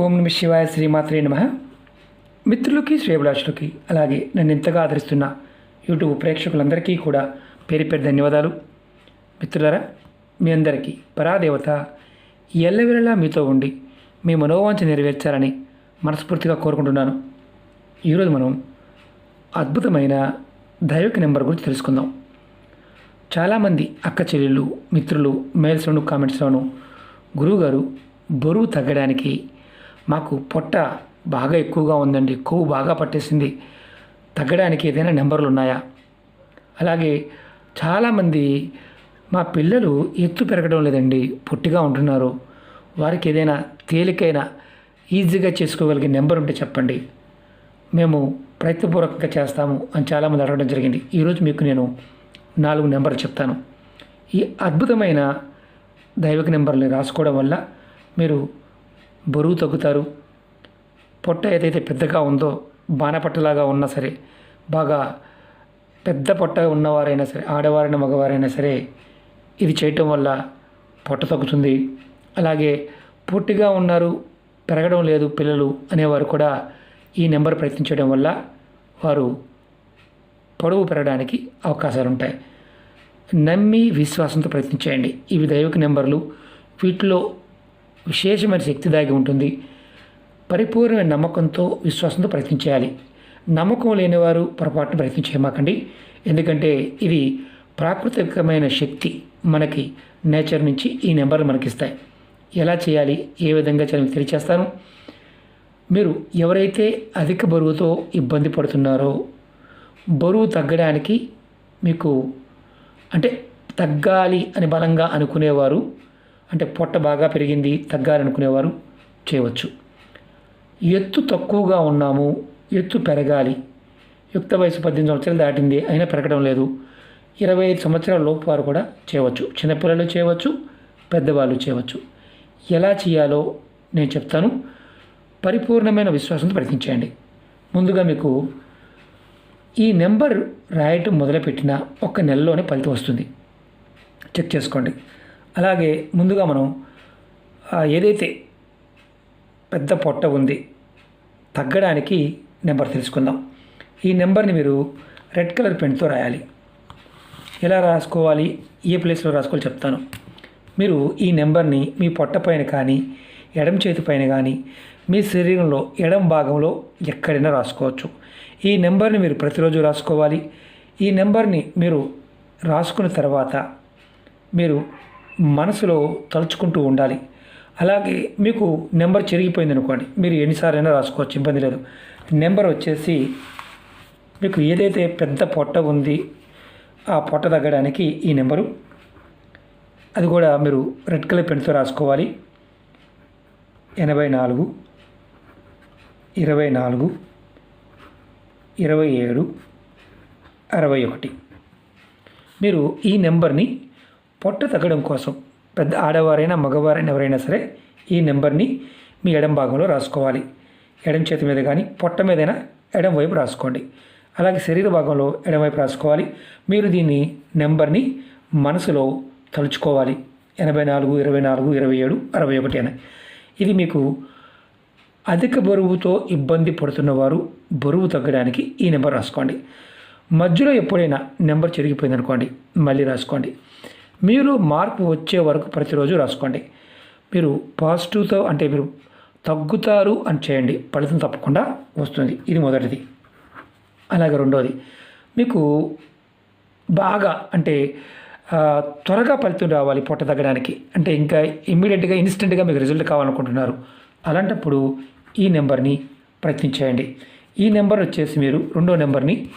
ఓం నమ శివాయ శ్రీమాత్రే నమ. మిత్రులకి శ్రేభిలాషులకి అలాగే నన్ను ఎంతగా ఆదరిస్తున్న యూట్యూబ్ ప్రేక్షకులందరికీ కూడా పేరు పేరు ధన్యవాదాలు. మిత్రులరా మీ అందరికీ పరాదేవత ఎల్లవేళలా మీతో ఉండి మీ మనోవాంఛ నెరవేర్చాలని మనస్ఫూర్తిగా కోరుకుంటున్నాను. ఈరోజు మనం అద్భుతమైన దైవిక నెంబర్ గురించి తెలుసుకుందాం. చాలామంది అక్క చెల్లెళ్ళు మిత్రులు మెయిల్స్లోను కామెంట్స్లోను గురువుగారు బరువు తగ్గడానికి మాకు పొట్ట బాగా ఎక్కువగా ఉందండి. కొవ్వు బాగా పట్టేసింది. తగ్గడానికి ఏదైనా నెంబర్లు ఉన్నాయా? అలాగే చాలామంది మా పిల్లలు ఎత్తు పెరగడం లేదండి. పొట్టిగా ఉంటున్నారు. వారికి ఏదైనా తేలికైన ఈజీగా చేసుకోగలిగే నెంబర్ ఉంటే చెప్పండి. మేము ప్రయత్నపూర్వకంగా చేస్తాము అని చాలామంది అడగడం జరిగింది. ఈరోజు మీకు నేను నాలుగు నెంబర్లు చెప్తాను. ఈ అద్భుతమైన దైవిక నెంబర్ని రాసుకోవడం వల్ల మీరు బరువు తగ్గుతారు. పొట్ట ఏదైతే పెద్దగా ఉందో బాణపట్టలాగా ఉన్నా సరే బాగా పెద్ద పొట్ట ఉన్నవారైనా సరే ఆడవారైన మగవారైనా సరే ఇది చేయటం వల్ల పొట్ట తగ్గుతుంది. అలాగే పొట్టిగా ఉన్నారు పెరగడం లేదు పిల్లలు అనేవారు కూడా ఈ నెంబర్ ప్రయత్నించడం వల్ల వారు పొడవు పెరగడానికి అవకాశాలు ఉంటాయి నమ్మి విశ్వాసంతో ప్రయత్నించేయండి. ఇవి దైవిక నెంబర్లు. వీటిలో విశేషమైన శక్తి దాగి ఉంటుంది. పరిపూర్ణమైన నమ్మకంతో విశ్వాసంతో ప్రయత్నం చేయాలి. నమ్మకం లేనివారు పొరపాటును ప్రయత్నం చేయమాకండి. ఎందుకంటే ఇది ప్రాకృతికమైన శక్తి మనకి నేచర్ నుంచి ఈ నెంబర్లు మనకిస్తాయి. ఎలా చేయాలి? ఏ విధంగా చేయాలి? తెలియచేస్తాను. మీరు ఎవరైతే అధిక బరువుతో ఇబ్బంది పడుతున్నారో బరువు తగ్గడానికి మీకు అంటే తగ్గాలి అని బలంగా అనుకునేవారు అంటే పొట్ట బాగా పెరిగింది తగ్గాలనుకునేవారు చేయవచ్చు. ఎత్తు తక్కువగా ఉన్నాము ఎత్తు పెరగాలి. యుక్త వయసు పద్దెనిమిది సంవత్సరాలు దాటింది అయినా పెరగడం లేదు. ఇరవై ఐదు సంవత్సరాల లోపు వారు కూడా చేయవచ్చు. చిన్నపిల్లలు చేయవచ్చు పెద్దవాళ్ళు చేయవచ్చు. ఎలా చేయాలో నేను చెప్తాను. పరిపూర్ణమైన విశ్వాసంతో ప్రయత్నించండి ముందుగా మీకు ఈ నెంబర్ రాయటం మొదలుపెట్టిన ఒక్క నెలలోనే ఫలితం వస్తుంది. చెక్ చేసుకోండి. అలాగే ముందుగా మనం ఏదైతే పెద్ద పొట్ట ఉంది తగ్గడానికి నెంబర్ తెలుసుకుందాం. ఈ నెంబర్ని మీరు రెడ్ కలర్ పెన్తో రాయాలి. ఎలా రాసుకోవాలి? ఏ ప్లేస్లో రాసుకోవాలి చెప్తాను. మీరు ఈ నెంబర్ని మీ పొట్ట పైన కానీ ఎడం చేతి పైన కానీ మీ శరీరంలో ఎడం భాగంలో ఎక్కడైనా రాసుకోవచ్చు. ఈ నెంబర్ని మీరు ప్రతిరోజు రాసుకోవాలి. ఈ నెంబర్ని మీరు రాసుకున్న తర్వాత మీరు మనసులో తలుచుకుంటూ ఉండాలి. అలాగే మీకు నెంబర్ చెరిగిపోయింది అనుకోండి. మీరు ఎన్నిసార్లైనా రాసుకోవచ్చు ఇబ్బంది లేదు. నెంబర్ వచ్చేసి మీకు ఏదైతే పెద్ద పొట్ట ఉంది ఆ పొట్ట తగ్గడానికి ఈ నెంబరు. అది కూడా మీరు రెడ్ కలర్ పెన్తో రాసుకోవాలి. ఎనభై నాలుగు ఇరవై నాలుగు ఇరవై ఏడు అరవై ఒకటి. మీరు ఈ నెంబర్ని పొట్ట తగ్గడం కోసం పెద్ద ఆడవారైనా మగవారైనా ఎవరైనా సరే ఈ నెంబర్ని మీ ఎడం భాగంలో రాసుకోవాలి. ఎడం చేతి మీద కానీ పొట్ట మీదైనా ఎడం వైపు రాసుకోండి. అలాగే శరీర భాగంలో ఎడమవైపు రాసుకోవాలి. మీరు దీన్ని నెంబర్ని మనసులో తలుచుకోవాలి. ఎనభై నాలుగు ఇరవై నాలుగు ఇరవై ఏడు అరవై ఒకటి అని. ఇది మీకు అధిక బరువుతో ఇబ్బంది పడుతున్నవారు బరువు తగ్గడానికి ఈ నెంబర్ రాసుకోండి. మధ్యలో ఎప్పుడైనా నెంబర్ చెరిగిపోయింది అనుకోండి మళ్ళీ రాసుకోండి. మీరు మార్పు వచ్చే వరకు ప్రతిరోజు రాసుకోండి. మీరు పాజిటివ్తో అంటే మీరు తగ్గుతారు అని చేయండి. ఫలితం తప్పకుండా వస్తుంది. ఇది మొదటిది. అలాగే రెండవది మీకు బాగా అంటే త్వరగా ఫలితం రావాలి పొట్ట తగ్గడానికి. అంటే ఇంకా ఇమ్మీడియట్గా ఇన్స్టెంట్గా మీకు రిజల్ట్ కావాలనుకుంటున్నారు. అలాంటప్పుడు ఈ నెంబర్ని ప్రయత్నించేయండి ఈ నెంబర్ వచ్చేసి మీరు రెండో నెంబర్ని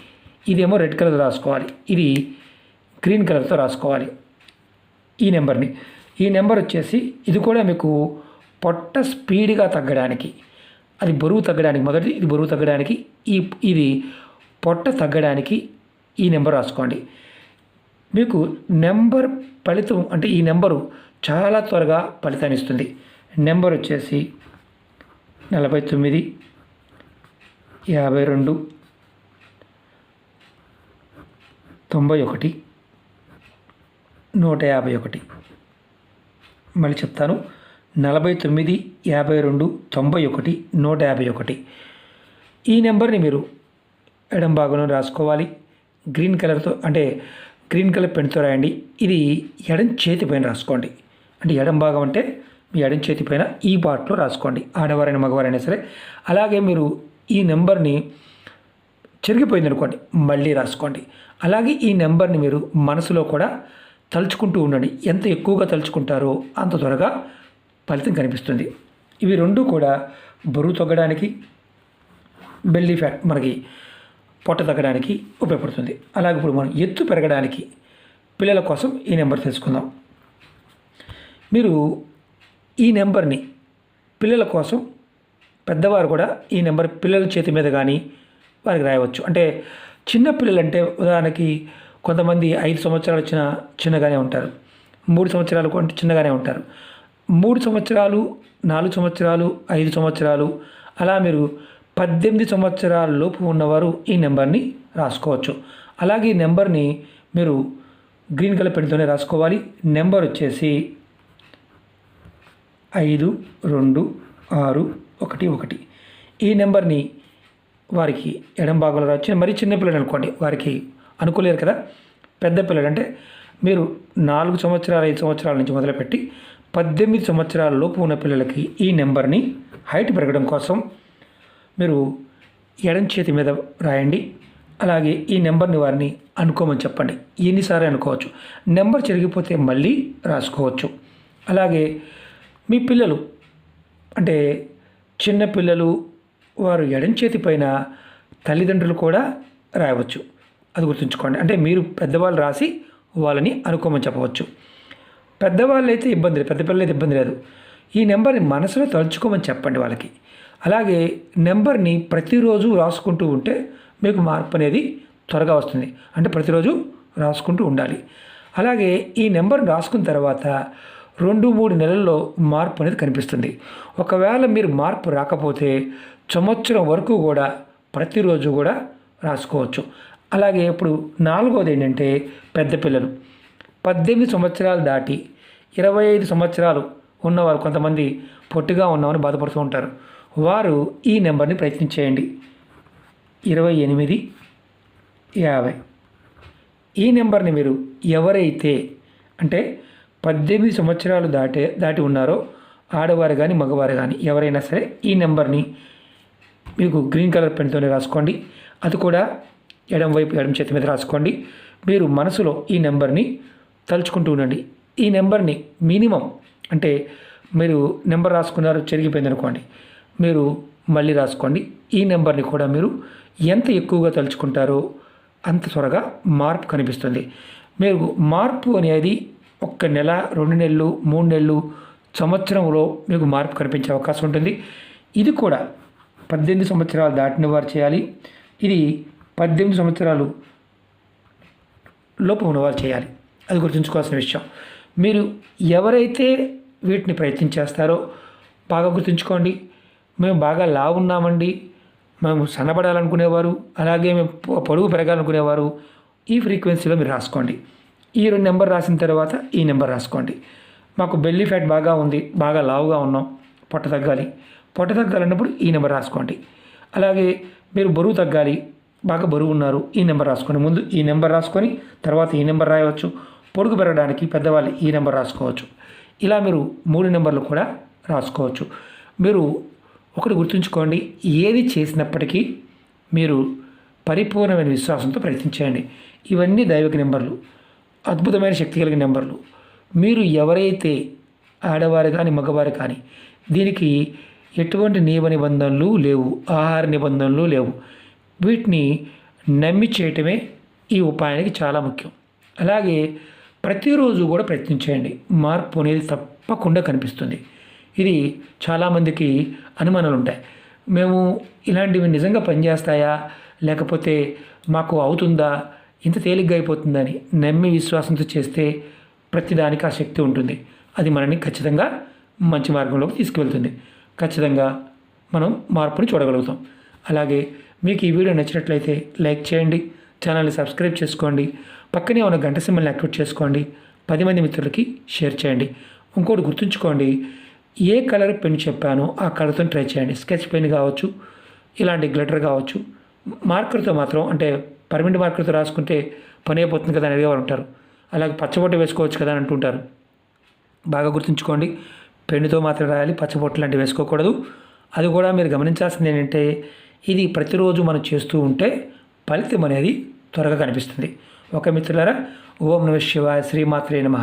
ఇదేమో రెడ్ కలర్ రాసుకోవాలి. ఇది గ్రీన్ కలర్తో రాసుకోవాలి. ఈ నెంబర్ని. ఈ నెంబర్ వచ్చేసి ఇది కూడా మీకు పొట్ట స్పీడ్గా తగ్గడానికి అది బరువు తగ్గడానికి మొదటి ఇది బరువు తగ్గడానికి ఈ ఇది పొట్ట తగ్గడానికి ఈ నెంబర్ రాసుకోండి. మీకు నెంబర్ ఫలితం అంటే ఈ నెంబరు చాలా త్వరగా ఫలితాన్ని ఇస్తుంది. నెంబర్ వచ్చేసి నలభై తొమ్మిది యాభై రెండు తొంభై ఒకటి నూట యాభై ఒకటి. మళ్ళీ చెప్తాను. నలభై తొమ్మిది యాభై రెండు తొంభై ఒకటి నూట యాభై ఒకటి. ఈ నెంబర్ని మీరు ఎడం భాగంలో రాసుకోవాలి. గ్రీన్ కలర్తో అంటే గ్రీన్ కలర్ పెన్తో రాయండి. ఇది ఎడం చేతి పైన రాసుకోండి. అంటే ఎడం భాగం అంటే మీ ఎడం చేతి పైన ఈ పార్ట్లో రాసుకోండి. ఆడవారైనా మగవారైనా సరే. అలాగే మీరు ఈ నెంబర్ని చెరిగిపోయింది అనుకోండి మళ్ళీ రాసుకోండి. అలాగే ఈ నెంబర్ని మీరు మనసులో కూడా తలుచుకుంటూ ఉండండి. ఎంత ఎక్కువగా తలుచుకుంటారో అంత త్వరగా ఫలితం కనిపిస్తుంది. ఇవి రెండు కూడా బరువు తగ్గడానికి బెల్లీ ఫ్యాట్ మనకి పొట్ట తగ్గడానికి ఉపయోగపడుతుంది. అలాగే ఇప్పుడు మనం ఎత్తు పెరగడానికి పిల్లల కోసం ఈ నెంబర్ తెలుసుకుందాం. మీరు ఈ నెంబర్ని పిల్లల కోసం పెద్దవారు కూడా ఈ నెంబర్ పిల్లల చేతి మీద కానీ వారికి రాయవచ్చు. అంటే చిన్న పిల్లలంటే ఉదాహరణకి కొంతమంది ఐదు సంవత్సరాలు వచ్చిన చిన్నగానే ఉంటారు. మూడు సంవత్సరాలు అంటే చిన్నగానే ఉంటారు. మూడు సంవత్సరాలు నాలుగు సంవత్సరాలు ఐదు సంవత్సరాలు అలా మీరు పద్దెనిమిది సంవత్సరాల లోపు ఉన్నవారు ఈ నెంబర్ని రాసుకోవచ్చు. అలాగే ఈ నెంబర్ని మీరు గ్రీన్ కలర్ పెన్తోనే రాసుకోవాలి. నెంబర్ వచ్చేసి ఐదు రెండు ఆరు ఒకటి ఒకటి. ఈ నెంబర్ని వారికి ఎడం భాగంలో రాసి మరీ చిన్నపిల్లలు అనుకోండి వారికి అనుకోలేరు కదా. పెద్ద పిల్లలు అంటే మీరు నాలుగు సంవత్సరాలు ఐదు సంవత్సరాల నుంచి మొదలుపెట్టి పద్దెనిమిది సంవత్సరాల లోపు ఉన్న పిల్లలకి ఈ నెంబర్ని హైట్ పెరగడం కోసం మీరు ఎడం చేతి మీద రాయండి. అలాగే ఈ నెంబర్ని వారిని అనుకోమని చెప్పండి. ఎన్నిసార్లు అనుకోవచ్చు. నెంబర్ చెరిగిపోతే మళ్ళీ రాసుకోవచ్చు. అలాగే మీ పిల్లలు అంటే చిన్న పిల్లలు వారు ఎడం చేతి పైన తల్లిదండ్రులు కూడా రాయవచ్చు. అది గుర్తుంచుకోండి. అంటే మీరు పెద్దవాళ్ళు రాసి వాళ్ళని అనుకోమని చెప్పవచ్చు. పెద్దవాళ్ళు అయితే ఇబ్బంది లేదు. పెద్ద పిల్లలు అయితే ఇబ్బంది లేదు. ఈ నెంబర్ని మనసులో తలుచుకోమని చెప్పండి వాళ్ళకి. అలాగే నెంబర్ని ప్రతిరోజు రాసుకుంటూ ఉంటే మీకు మార్పు అనేది త్వరగా వస్తుంది. అంటే ప్రతిరోజు రాసుకుంటూ ఉండాలి. అలాగే ఈ నెంబర్ని రాసుకున్న తర్వాత రెండు మూడు నెలల్లో మార్పు అనేది కనిపిస్తుంది. ఒకవేళ మీరు మార్పు రాకపోతే సంవత్సరం వరకు కూడా ప్రతిరోజు కూడా రాసుకోవచ్చు. అలాగే ఇప్పుడు నాలుగోది ఏంటంటే పెద్ద పిల్లలు. పద్దెనిమిది సంవత్సరాలు దాటి ఇరవై ఐదు సంవత్సరాలు ఉన్నవారు కొంతమంది పొట్టిగా ఉన్నామని బాధపడుతూ ఉంటారు. వారు ఈ నెంబర్ని ప్రయత్నించేయండి ఇరవై ఎనిమిది యాభై. ఈ నెంబర్ని మీరు ఎవరైతే అంటే పద్దెనిమిది సంవత్సరాలు దాటే దాటి ఉన్నారో ఆడవారు కానీ మగవారు కానీ ఎవరైనా సరే ఈ నెంబర్ని మీకు గ్రీన్ కలర్ పెన్తోనే రాసుకోండి. అది కూడా ఎడం వైపు ఎడం చేతి మీద రాసుకోండి. మీరు మనసులో ఈ నెంబర్ని తలుచుకుంటూ ఉండండి. ఈ నెంబర్ని మినిమం అంటే మీరు నెంబర్ రాసుకున్నారు చెరిగిపోయింది అనుకోండి. మీరు మళ్ళీ రాసుకోండి. ఈ నెంబర్ని కూడా మీరు ఎంత ఎక్కువగా తలుచుకుంటారో అంత త్వరగా మార్పు కనిపిస్తుంది. మీరు మార్పు అనేది ఒక్క నెల రెండు నెలలు మూడు నెలలు సంవత్సరంలో మీకు మార్పు కనిపించే అవకాశం ఉంటుంది. ఇది కూడా పద్దెనిమిది సంవత్సరాలు దాటిన వారు చేయాలి. ఇది పద్దెనిమిది సంవత్సరాలు లోపు ఉన్నవారు చేయాలి. అది గుర్తుంచుకోవాల్సిన విషయం. మీరు ఎవరైతే వీటిని ప్రయత్నం చేస్తారో బాగా గుర్తుంచుకోండి. మేము బాగా లావు ఉన్నామండి మేము సన్నబడాలనుకునేవారు. అలాగే మేము పొడుగు పెరగాలనుకునేవారు. ఈ ఫ్రీక్వెన్సీలో మీరు రాసుకోండి. ఈ రెండు నెంబర్ రాసిన తర్వాత ఈ నెంబర్ రాసుకోండి. మాకు బెల్లీ ఫ్యాట్ బాగా ఉంది. బాగా లావుగా ఉన్నాం. పొట్ట తగ్గాలి. పొట్ట తగ్గాలన్నప్పుడు ఈ నెంబర్ రాసుకోండి. అలాగే మీరు బరువు తగ్గాలి. బాగా బరువు ఉన్నారు. ఈ నెంబర్ రాసుకోండి ముందు ఈ నెంబర్ రాసుకొని తర్వాత ఈ నెంబర్ రాయవచ్చు. పొడుగు పెరగడానికి పెద్దవాళ్ళు ఈ నెంబర్ రాసుకోవచ్చు. ఇలా మీరు మూడు నెంబర్లు కూడా రాసుకోవచ్చు. మీరు ఒకటి గుర్తుంచుకోండి. ఏది చేసినప్పటికీ మీరు పరిపూర్ణమైన విశ్వాసంతో ప్రయత్నించండి ఇవన్నీ దైవిక నెంబర్లు. అద్భుతమైన శక్తి కలిగిన నెంబర్లు. మీరు ఎవరైతే ఆడవారు కానీ మగవారు కానీ దీనికి ఎటువంటి నియమ నిబంధనలు లేవు. ఆహార నిబంధనలు లేవు. వీటిని నమ్మి చేయటమే ఈ ఉపాయానికి చాలా ముఖ్యం. అలాగే ప్రతిరోజు కూడా ప్రయత్నించేయండి మార్పు అనేది తప్పకుండా కనిపిస్తుంది. ఇది చాలామందికి అనుమానాలు ఉంటాయి. మేము ఇలాంటివి నిజంగా పనిచేస్తాయా? లేకపోతే మాకు అవుతుందా? ఇంత తేలిగ్గా అయిపోతుందని నమ్మి విశ్వాసంతో చేస్తే ప్రతిదానికి ఆ శక్తి ఉంటుంది. అది మనని ఖచ్చితంగా మంచి మార్గంలోకి తీసుకువెళ్తుంది. ఖచ్చితంగా మనం మార్పుని చూడగలుగుతాం. అలాగే మీకు ఈ వీడియో నచ్చినట్లయితే లైక్ చేయండి ఛానల్ని సబ్స్క్రైబ్ చేసుకోండి పక్కనే ఉన్న గంట సింబల్ని యాక్టివేట్ చేసుకోండి పది మంది మిత్రులకి షేర్ చేయండి. ఇంకోటి గుర్తుంచుకోండి ఏ కలర్ పెన్ చెప్పానో ఆ కలర్తో ట్రై చేయండి. స్కెచ్ పెన్ కావచ్చు ఇలాంటి గ్లిటర్ కావచ్చు మార్కర్తో మాత్రం అంటే పర్మనెంట్ మార్కర్తో రాసుకుంటే పని అయిపోతుంది కదా అని అడిగేవారు ఉంటారు. అలాగే పచ్చబొట్ట వేసుకోవచ్చు కదా అని అంటుంటారు. బాగా గుర్తుంచుకోండి పెన్నుతో మాత్రం రాయాలి పచ్చబొట్టు లాంటివి వేసుకోకూడదు. అది కూడా మీరు గమనించాల్సింది ఏంటంటే ఇది ప్రతిరోజు మనం చేస్తూ ఉంటే ఫలితం అనేది త్వరగా కనిపిస్తుంది. ఒక మిత్రులారా ఓం నమ శివాయ శ్రీమాత్రే నమ.